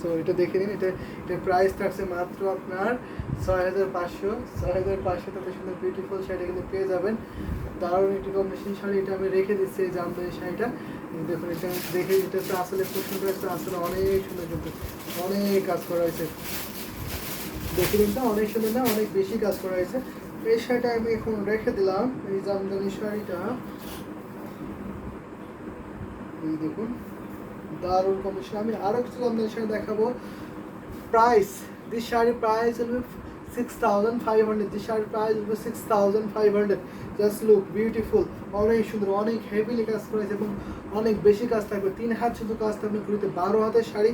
So এটা দেখে নিন, এটা এটার প্রাইস থাকছে মাত্র আপনার ছয় হাজার পাঁচশো। ছয় হাজার পাঁচশো এত সুন্দর বিউটিফুল শাড়ি কিন্তু পেয়ে যাবেন। দারুণ একটি কম্বিনেশন শাড়ি এটা আমি রেখে দিচ্ছি এই জামদানি শাড়িটা। দেখুন, এটা দেখে এটা তো আসলে খুব সুন্দর আসলে অনেক সুন্দর কিন্তু অনেক কাজ করা হয়েছে। দেখে নিন তো, অনেক সুন্দর না, অনেক বেশি কাজ করা হয়েছে। এই শাড়িটা আমি এখন রেখে দিলাম, এই জামদানি শাড়িটা। এই দেখুন দারুণ কম্বিনেশন আমি আরও কিছু জামদানি শাড়ি দেখাবো। Price this sari price be six thousand five hundred this শাড়ির price six thousand five hundred just look beautiful অনেক সুন্দর, অনেক হেভিলি কাজ করেছে এবং অনেক বেশি কাজ থাকবে। তিন হাত শুধু কাজ থাকবে ঘুরিতে বারো হাতের শাড়ি।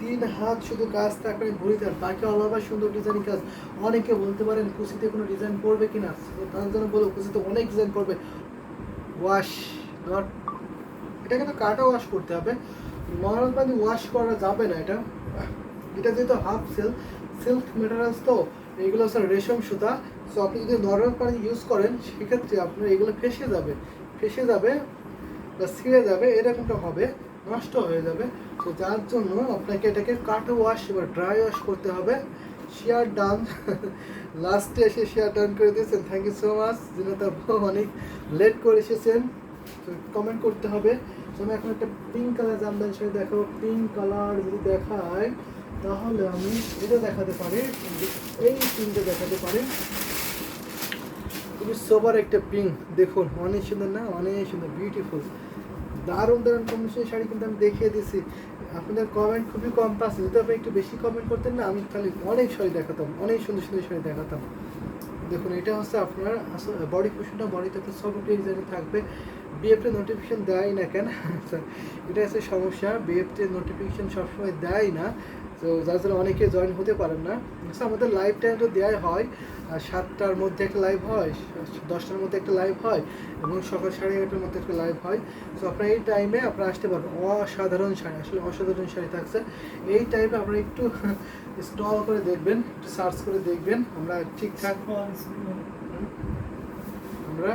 তিন হাত শুধু কাজ থাকবে ঘুরিতে আর বাকি অল ওভার সুন্দর ডিজাইন কাজ অনেকে বলতে পারেন কুচিতে কোনো ডিজাইন পড়বে কিনা? তো তার জন্য বলো কুচিতে অনেক ডিজাইন পড়বে ওয়াশ এটা কিন্তু কাটা ওয়াশ করতে হবে। নর্মাল পানি ওয়াশ করা যাবে না এটা। এটা যেহেতু হাফ সিল্ক সিল্ক মেটেরিয়ালস তো এইগুলো হচ্ছে রেশম সুতা। সো আপনি যদি নর্মাল পানি ইউজ করেন, সেক্ষেত্রে আপনার এগুলো ফেসে যাবে। ফেসে যাবে, বা ছিঁড়ে যাবে, এরকমটা হবে, নষ্ট হয়ে যাবে। তো যার জন্য আপনাকে এটাকে কাট ওয়াশ বা ড্রাই ওয়াশ করতে হবে। শেয়ার ডান লাস্টে এসে শেয়ার ডান করে দিয়েছেন। থ্যাংক ইউ সো মাচ যেটা অনেক লেট করে এসেছেন। তো কমেন্ট করতে হবে। আমি এখন একটা পিঙ্ক কালার জামদানি শাড়ি দেখো পিঙ্ক কালার যদি দেখায় তাহলে আমি এটা দেখাতে পারি। এই পিঙ্কটা দেখাতে পারি। খুবই সোবার একটা পিঙ্ক দেখুন, অনেক সুন্দর না? অনেক সুন্দর বিউটিফুল দারুণ দারুণ কম্বিনেশন শাড়ি কিন্তু আমি দেখিয়ে দিছি আপনাদের কমেন্ট খুবই কম পাচ্ছে। যদি আপনি একটু বেশি কমেন্ট করতেন না, আমি খালি অনেক শাড়ি দেখাতাম। অনেক সুন্দর সুন্দর শাড়ি দেখাতাম। দেখুন, এটা হচ্ছে আপনার বডি পোশনটা বডিতে একটা সব ডিজাইনে থাকবে। বিএফটি নোটিফিকেশন দেয় না কেন? এটা হচ্ছে সমস্যা। বিএফটি নোটিফিকেশন সবসময় দেয় না। তো যার জন্য অনেকে জয়েন হতে পারেন না। আমাদের লাইভ টাইম তো দেওয়াই হয়। আর সাতটার মধ্যে একটা লাইভ হয় দশটার মধ্যে একটা লাইভ হয় এবং সকাল সাড়ে এগারোটার মধ্যে একটা লাইভ হয়। তো আপনার এই টাইমে আপনারা আসতে পারবেন। অসাধারণ শাড়ি আসলে অসাধারণ শাড়ি থাকছে। এই টাইমে আপনারা একটু স্টল করে দেখবেন একটু সার্চ করে দেখবেন। আমরা ঠিকঠাক আমরা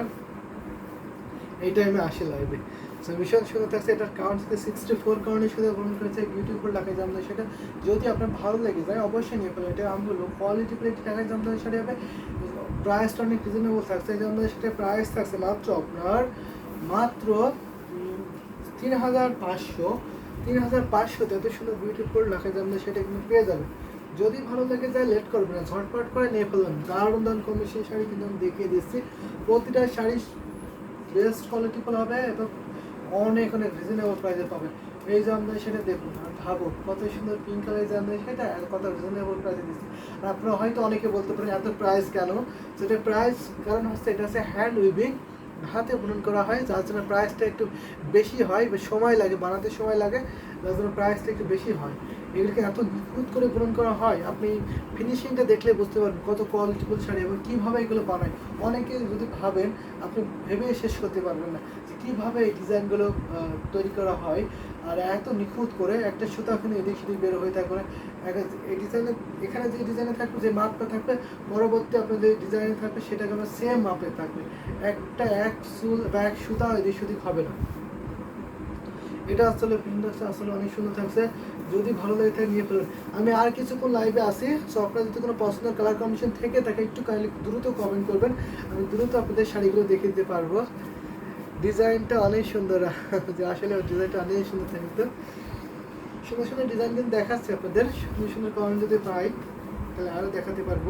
এই টাইমে আসি লাইভে সো ভীষণ সুন্দর থাকছে এটার কাউন্ট থেকে সিক্সটি ফোর কাউন্টের সুন্দর গ্রহণ করেছে বিউটিফুল টাকায় জামদানি সেটা যদি আপনার ভালো লাগে যায়, অবশ্যই নিয়ে ফেলেন। এটা আমি বলব কোয়ালিটি প্লেট টাকায় জামদানি শাড়ি হবে। প্রাইসটা অনেক রিজনেবল থাকছে। এই জামদানি সেটা প্রাইস থাকছে মাত্র আপনার, মাত্র তিন হাজার পাঁচশো। তিন হাজার পাঁচশোতে এত সুন্দর বিউটিফুল টাকায় জামদানি সেটা কিন্তু পেয়ে যাবেন। যদি ভালো লেগে যায় লেট করবেন না, ঝটপট করে নিয়ে ফেলবেন দারুণ দারুণ কমিশন শাড়ি কিন্তু আমি দেখিয়ে দিচ্ছি। প্রতিটা শাড়ি বেস্ট কোয়ালিটি ফুল হবে এবং অনেক অনেক রিজনেবল প্রাইসে পাবেন এই জামদানি সেটা দেখুন আর ভাবো, কত সুন্দর পিঙ্ক কালারের জামদানি সেটা আর কত রিজনেবল প্রাইসে দিচ্ছে। আর আপনারা হয়তো অনেকে বলতে পারেন, এত প্রাইস কেন? সেটা প্রাইস কারণ হচ্ছে এটা হচ্ছে হ্যান্ড উইভিং হাতে বুনন করা হয়, যার জন্য প্রাইসটা একটু বেশি হয় সময় লাগে, বানাতে সময় লাগে। যার জন্য প্রাইসটা একটু বেশি হয়। এগুলোকে এত নিখুঁত করে বুনন করা হয়, আপনি ফিনিশিংটা দেখলে বুঝতে পারবেন কত কোয়ালিটিফুল শাড়ি এবং কীভাবে এগুলো বানায়। অনেকে যদি ভাবেন, আপনি ভেবে শেষ করতে পারবেন না যে কীভাবে এই ডিজাইনগুলো তৈরি করা হয়। আর এত নিখুঁত করে একটা সুতা ওখানে এদিক সেদিক বের হয়ে থাকবে এই ডিজাইনে, এখানে যে ডিজাইনে থাকবে, যে মাপটা থাকবে, পরবর্তী আপনার যে ডিজাইনে থাকবে, সেটাকে আবার সেম মাপে থাকবে। একটা এক সুল বা এক সুতা এদিক সেদিক হবে না। এটা আসলে প্রিন্টটা আসলে অনেক সুন্দর থাকছে। যদি ভালো লাগে থাকে নিয়ে ফেলুন। আমি আর কিছুক্ষণ লাইভে আসি সো আপনার যদি কোনো পছন্দের কালার কম্বিনেশন থেকে থাকে, একটু কাইন্ডলি দ্রুত কমেন্ট করবেন। আমি দ্রুত আপনাদের শাড়িগুলো দেখে দিতে পারব। ডিজাইনটা অনেক সুন্দর। যে আসলে ডিজাইনটা অনেক সুন্দর থাকতো সুন্দর সুন্দর ডিজাইন কিন্তু দেখাচ্ছে আপনাদের। সুন্দর সুন্দর কমেন্ট যদি পাই, তাহলে আরও দেখাতে পারব।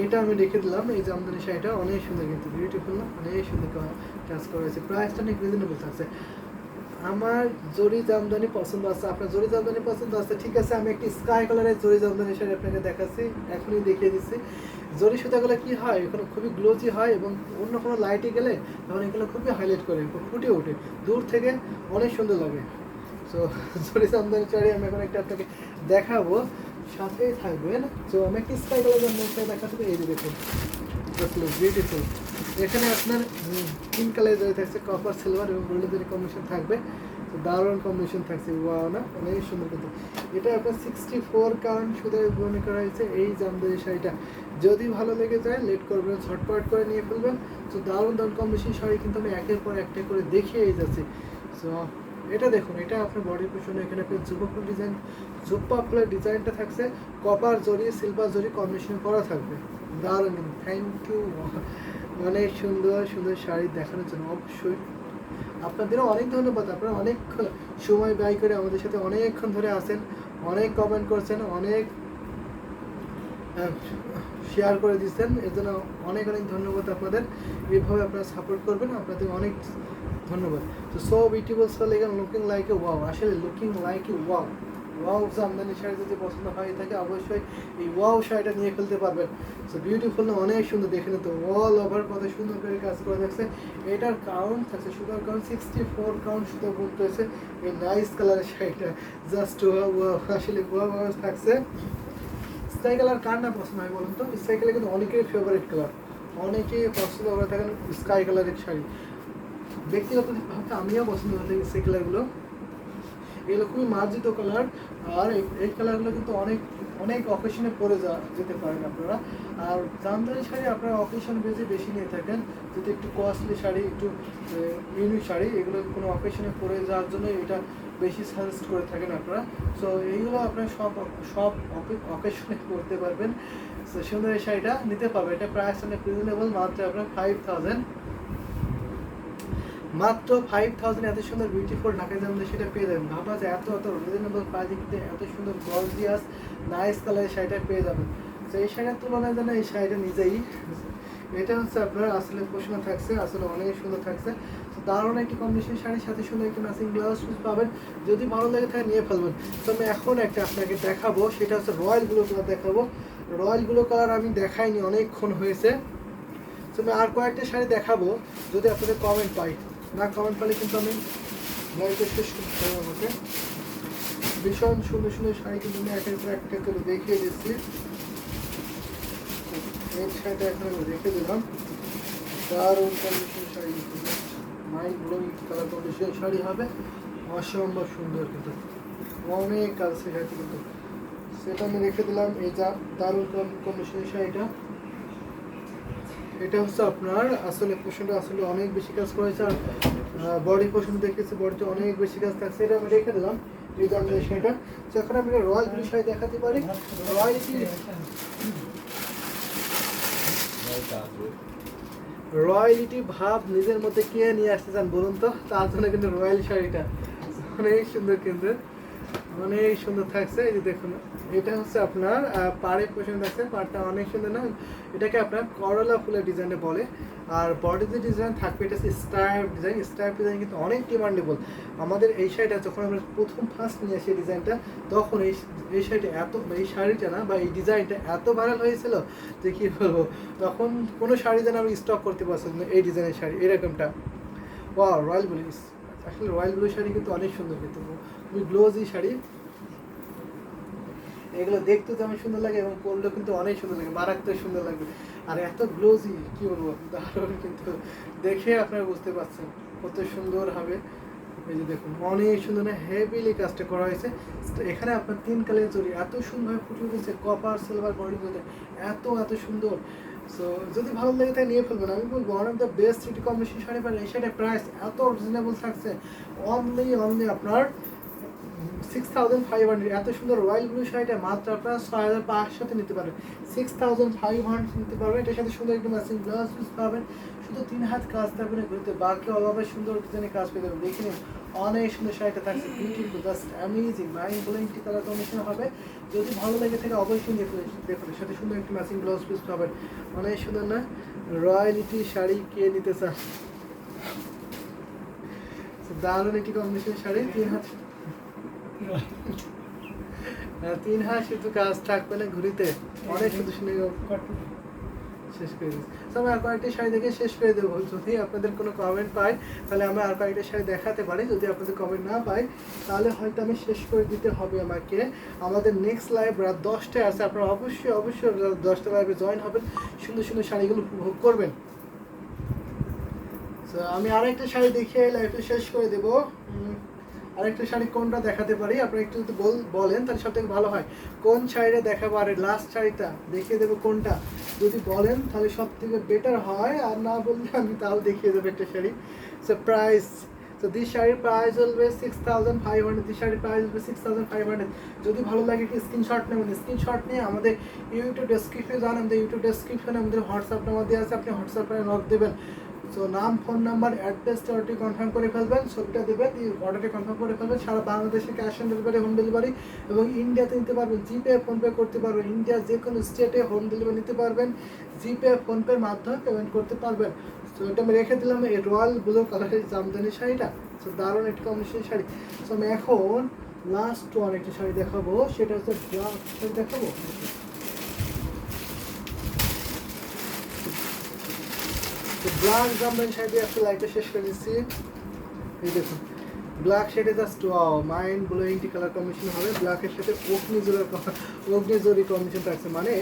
এটা আমি রেখে দিলাম, এই জামদানি শাড়িটা, অনেক সুন্দর কিন্তু বিউটিফুল না? অনেক সুন্দর কাজ করা হয়েছে। প্রাইসটা অনেক রিজনেবল থাকছে। আমার জরি জামদানি পছন্দ আছে, আপনার জরি জামদানি পছন্দ আছে, ঠিক আছে, আমি একটি স্কাই কালারের জরি জামদানি শাড়ি আপনাকে দেখাচ্ছি, এখনই দেখিয়ে দিচ্ছি। জরি সুতাগুলো কি হয়? এগুলো খুবই গ্লোজি হয় এবং অন্য কোনো লাইটে গেলে তখন এগুলো খুবই হাইলাইট করে ফুটে ওঠে। দূর থেকে অনেক সুন্দর লাগে। সো জরি জামদানি শাড়ি আমি এখন একটা আপনাকে দেখাবো। সাথেই থাকবেন, তো আমি একটি স্কাই কালার শাড়ি দেখাতে এই যে দেখুন বিউটিফুল এখানে আপনার পিঙ্ক কালার জড়িয়ে থাকছে কপার সিলভার এবং গোল্ডের কম্বিনেশন থাকবে। তো দারুণ কম্বিনেশন থাকছে ওয়াও না? অনেক সুন্দর কিন্তু। এটা আপনার সিক্সটি ফোর কারণ শুধু মনে করা হয়েছে, এই জামদানি শাড়িটা। যদি ভালো লেগে যায় লেট করবেন ছটপট করে নিয়ে ফেলবেন। তো দারুণ দারুণ কম্বিনেশন শাড়ি কিন্তু আমি একের পর একটা করে দেখিয়েই যাচ্ছি। সো এটা দেখুন, এটা আপনার বডির পিছনে এখানে জুপা ডিজাইন জুপা ফুলের ডিজাইনটা থাকছে কপার জরি সিলভার জরি কম্বিনেশন করা থাকবে। দারুণ থ্যাংক ইউ অনেক সুন্দর সুন্দর শাড়ি দেখানোর জন্য। অবশ্যই আপনাদেরও অনেক ধন্যবাদ, আপনারা অনেক সময় ব্যয় করে আমাদের সাথে অনেকক্ষণ ধরে আছেন, অনেক কমেন্ট করছেন, অনেক শেয়ার করে দিচ্ছেন এর জন্য অনেক অনেক ধন্যবাদ আপনাদের। এইভাবে আপনারা সাপোর্ট করবেন, আপনাদের অনেক ধন্যবাদ। তো সো বিউটিফুল সো লেগেন লুকিং লাইক এ ওয়াও আসলে looking like a wow wow Jamdani sari যদি পছন্দ হয়ে থাকে অবশ্যই এই ওয়াও শাড়িটা নিয়ে ফেলতে পারবেন। সো বিউটিফুল না, অনেক সুন্দর দেখে তো অল ওভার কত সুন্দর করে কাজ করা যাচ্ছে এটার কাউন্ট থাকছে sugar count sixty four count সুতো বুক রয়েছে এই নাইস কালারের শাড়িটা জাস্ট ওয়াও আসলে ওয়াও থাকছে। স্কাই কালার কার না পছন্দ হয় বলুন তো? স্কাই কালার কিন্তু অনেকেরই ফেভারিট কালার অনেকে পছন্দ করে থাকেন স্কাই কালারের শাড়ি। ব্যক্তিগতভাবে আমিও পছন্দ করে স্কাই কালারগুলো এগুলো খুবই মার্জিত কালার আর এই- কালারগুলো কিন্তু অনেক অনেক অকেশনে পরে যা, যেতে পারেন আপনারা। আর জামদানি শাড়ি আপনারা অকেশন বেজে বেশি নিয়ে থাকেন। যদি একটু কস্টলি শাড়ি, একটু ইউনিক শাড়ি, এগুলো কোনো অকেশনে পরে যাওয়ার জন্য এটা বেশি সাজেস্ট করে থাকেন আপনারা। সো এইগুলো আপনারা সব সব অকেশনে করতে পারবেন। তো সুন্দর এই শাড়িটা নিতে পারবেন। এটা প্রাইস অনেক রিজনেবল মাত্র আপনার ফাইভ থাউজেন্ড মাত্র ফাইভ থাউজেন্ড এত সুন্দর বিউটিফুল ঢাকা যেমন সেটা পেয়ে যাবেন। ভাবা যায় এত এত রিজনেবল প্রাইসে কিন্তু এত সুন্দর গর্জিয়াস নাইস কালারের শাড়িটা পেয়ে যাবেন। তো এই শাড়ির তুলনায় যেন এই শাড়িটা নিজেই এটা হচ্ছে আপনার আসলে প্রশ্ন থাকছে, আসলে অনেক সুন্দর থাকছে। তো দারুণ একটি কম্বিনেশন শাড়ির সাথে সুন্দর একটি ম্যাচিং ব্লাউজ পিস পাবেন। যদি ভালো লাগে তাহলে নিয়ে ফেলবেন। তো আমি এখন একটা আপনাকে দেখাবো, সেটা হচ্ছে রয়্যাল ব্লু কালার দেখাবো। রয়্যাল ব্লু কালার আমি দেখাইনি, অনেকক্ষণ হয়েছে। তো আমি আর কয়েকটা শাড়ি দেখাবো, যদি আপনাদের কমেন্ট পাই। না কমেন্ট পেলে কিন্তু আমি লাইভে শেষ করতে হবে আমাকে। ভীষণ সুন্দর সুন্দর শাড়ি কিন্তু আমি একের পর একটা করে দেখিয়ে দিচ্ছি। এই শাড়িটা এখন আমি রেখে দিলাম। দারুণ কন্ডিশন শাড়ি কিন্তু। Mind blowing colour condition sari হবে। অসম্ভব সুন্দর কিন্তু। অনেক কাজ শেখাচ্ছে কিন্তু। সেটা আমি রেখে দিলাম। এই যা দারুণ কন্ডিশনের শাড়িটা। এটা হচ্ছে আপনার আসলে পোষণটা আসলে অনেক বেশি কাজ করেছে আর বডি পোষণ দেখেছি বডিতে অনেক বেশি কাজ থাকছে, এটা আমি রেখে দিলাম তো এখন আমি রয়্যাল ব্লু শাড়ি দেখাতে পারি। রয়্যালিটি রয়্যালিটি ভাব নিজের মধ্যে কে নিয়ে আসতে চান বলুন তো? তার জন্য কিন্তু রয়্যাল শাড়িটা। অনেক সুন্দর কিন্তু। অনেক সুন্দর থাকছে, এই যে দেখুন। এটা হচ্ছে আপনার পাড়ে পোষণ থাকছে পাড়টা অনেক সুন্দর না? এটাকে আপনার করলা ফুলের ডিজাইনে বলে। আর বডিতে ডিজাইন থাকবে, এটা স্টাইপ ডিজাইন স্টাইপ ডিজাইন কিন্তু অনেক ডিমান্ডেবল আমাদের এই শাড়িটা যখন আমরা প্রথম ফার্স্ট নিয়ে আসি ডিজাইনটা তখন এই এই শাড়িটা এত, এই শাড়িটা না, বা এই ডিজাইনটা এত ভাইরাল হয়েছিল যে কী বলব? তখন কোনো শাড়ি যেন আমি স্টক করতে পারছিলাম এই ডিজাইনের শাড়ি, এরকমটা। ওয়া রয়্যাল ব্লু আসলে রয়্যাল ব্লু শাড়ি কিন্তু অনেক সুন্দর কিন্তু। খুবই গ্লোজি শাড়ি। এগুলো দেখতে যেমন সুন্দর লাগে এবং পরলেও কিন্তু অনেক সুন্দর লাগে, মারাত্মক সুন্দর লাগবে আর এত গ্লোজি কি বলব? দারুণ কিন্তু। দেখে আপনারা বুঝতে পারছেন কত সুন্দর হবে। এই যে দেখুন, অনেক সুন্দর হেভিলি কাজটা করা হয়েছে। এখানে আপনার তিন কালের জরি এত সুন্দরভাবে ফুটে উঠেছে কপার সিলভার বডি এত এত সুন্দর। সো যদি ভালো লাগে তাই নিয়ে ফেলবেন। আমি বলব one of the best city combination sari পাবেন। শাড়ির প্রাইস এত রিজনেবল থাকছে। অনলি অনলি আপনার সিক্স থাউজেন্ড ফাইভ হান্ড্রেড এত সুন্দর রয়্যাল ব্লু শাড়িটা মাত্র আপনার ছয় হাজার পাঁচশোতে নিতে পারবেন। সিক্স থাউজেন্ড ফাইভ হান্ড্রেড নিতে পারবেন। এটার সাথে সুন্দর একটু ম্যাচিং ব্লাউজ পিস পাবেন। শুধু তিন হাত কাজ থাকবে না, ঘুরতে বাকি অভাবে সুন্দর ডিজাইনের কাজ পেয়ে যাবেন। দেখে নিন অনেক সুন্দর শাড়িটা থাকছে beautiful just amazing mind blowing একটি কালার কম্বিনেশন হবে। যদি ভালো লেগে থাকে অবশ্যই দেখুন দেখুন সাথে সুন্দর একটি ম্যাচিং ব্লাউজ পিস পাবেন। অনেক সুন্দর না? রয়্যালিটি শাড়ি কে নিতে চান দারুণ একটি কম্বিনেশন শাড়ি তিন হাত। হ্যাঁ, তিন হাত শুধু কাজ থাকবে না ঘুরিতে। অনেক সুন্দর সুন্দর শেষ করে দিচ্ছি তো আমি আর কয়েকটি শাড়ি দেখে শেষ করে দেবো। যদি আপনাদের কোনো কমেন্ট পাই তাহলে আমি আর কয়েকটা শাড়ি দেখাতে পারি। যদি আপনাদের কমেন্ট না পাই তাহলে হয়তো আমি শেষ করে দিতে হবে আমাকে। আমাদের নেক্সট লাইভ রাত দশটায় আছে। আপনারা অবশ্যই অবশ্যই রাত দশটা লাইভে জয়েন হবেন। সুন্দর সুন্দর শাড়িগুলো উপভোগ করবেন। তো আমি আরেকটা শাড়ি দেখিয়ে লাইভটা শেষ করে দেবো। আরেকটা শাড়ি কোনটা দেখাতে পারি? আপনারা একটু যদি বল বলেন, তাহলে সব থেকে ভালো হয়। কোন শাড়িটা দেখাবো? আর লাস্ট শাড়িটা, দেখিয়ে দেবো কোনটা? যদি বলেন, তাহলে সব থেকে বেটার হয়। আর না বললে আমি তাও দেখিয়ে দেবো একটা শাড়ি। সো প্রাইস তো দিস শাড়ির প্রাইস হবে six thousand five hundred this শাড়ির প্রাইস হবে সিক্স থাউজেন্ড ফাইভ হান্ড্রেড যদি ভালো লাগে, একটি স্ক্রিনশট নেবেন। স্ক্রিনশট নিয়ে আমাদের ইউটিউব ডেসক্রিপশনে যান আমাদের ইউটিউব ডেসক্রিপশনে আমাদের হোয়াটসঅ্যাপ নাম্বার দেওয়া আছে। আপনি হোয়াটসঅ্যাপে নক দেবেন। সো নাম, ফোন নাম্বার অ্যাড্রেসটা অর্ডারটি কনফার্ম করে ফেলবেন, ছবিটা দেবেন অর্ডারটি কনফার্ম করে ফেলবেন, সারা বাংলাদেশে cash on delivery home delivery এবং ইন্ডিয়াতে নিতে পারবেন জিপে ফোনপে করতে পারবেন ইন্ডিয়ার যে কোনো স্টেটে হোম ডেলিভারি নিতে পারবেন জিপে ফোনপের মাধ্যমে পেমেন্ট করতে পারবেন। সো এটা আমি রেখে দিলাম, এই রয়্যাল ব্লু কালারের জামদানি শাড়িটা। সো দারুণ একটি কম্বিনেশন শাড়ি। সো আমি এখন লাস্ট ওয়ান একটি শাড়ি দেখাবো, সেটা হচ্ছে ব্ল্যাক শাড়ি দেখাবো? ব্ল্যাক জামদানি শাড়ি একটা লাইটটা শেষ করে দিচ্ছি। এই দেখুন ব্ল্যাক শেডে জাস্ট ওয়াও মাইন্ড ব্লোয়িং টি কালার কম্বিনেশন হবে ব্ল্যাকের সাথে অগ্নি জোরের অগ্নি জরি কম্বিনেশন থাকছে। মানে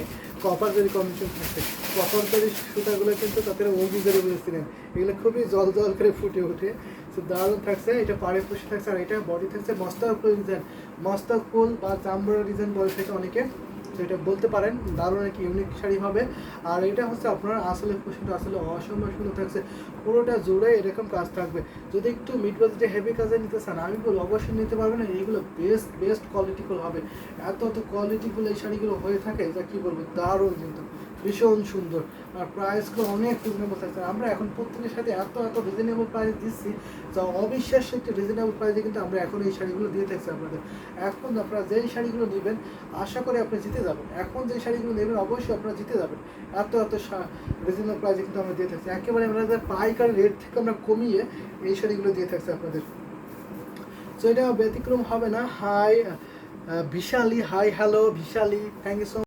কপার জরি কম্বিনেশন থাকছে। কপার জরি সুতাগুলো কিন্তু তাদের অগ্নি জরি বুঝেছিলেন এগুলো খুবই জল জল করে ফুটে ওঠে। তো দারুণ থাকছে। এটা পাড়ে পুষে থাকছে। আর এটা বডি থাকছে মস্তক ফুল ডিজাইন মস্তক ফুল বা চামড়া ডিজাইন বলে থাকে অনেকে। তো এটা বলতে পারেন, দারুণ একটি ইউনিক শাড়ি হবে। আর এটা হচ্ছে আপনার আসলে পোশাকটা আসলে অসম্ভব সুন্দর থাকছে। পুরোটা জুড়ে এরকম কাজ থাকবে। যদি একটু মিড বাজেটে হেভি কাজে নিতে চান, আমি বলব অবশ্যই নিতে পারবেন এইগুলো বেস্ট বেস্ট কোয়ালিটিফুল হবে। এত এত কোয়ালিটিফুল এই শাড়িগুলো হয়ে থাকে যা কী বলব? দারুণ কিন্তু। ভীষণ সুন্দর। আর প্রাইসগুলো অনেক রিজনেবল থাকছে আমরা এখন প্রত্যেকের সাথে এত এত রিজনেবল প্রাইস দিচ্ছি, যা অবিশ্বাস্য একটি রিজনেবল প্রাইসে কিন্তু আমরা এখন এই শাড়িগুলো দিয়ে থাকছি আপনাদের। এখন আপনারা যেই শাড়িগুলো নেবেন, আশা করি আপনি জিতে যাবেন। এখন যে শাড়িগুলো নেবেন, অবশ্যই আপনারা জিতে যাবেন। এত এত রিজনেবল প্রাইসে কিন্তু আমরা দিয়ে থাকছি। একেবারে আমরা পাইকারি রেট থেকে আমরা কমিয়ে এই শাড়িগুলো দিয়ে থাকছি আপনাদের। তো এটা ব্যতিক্রম হবে না। Hi Vishali hi hello Vishali thank you so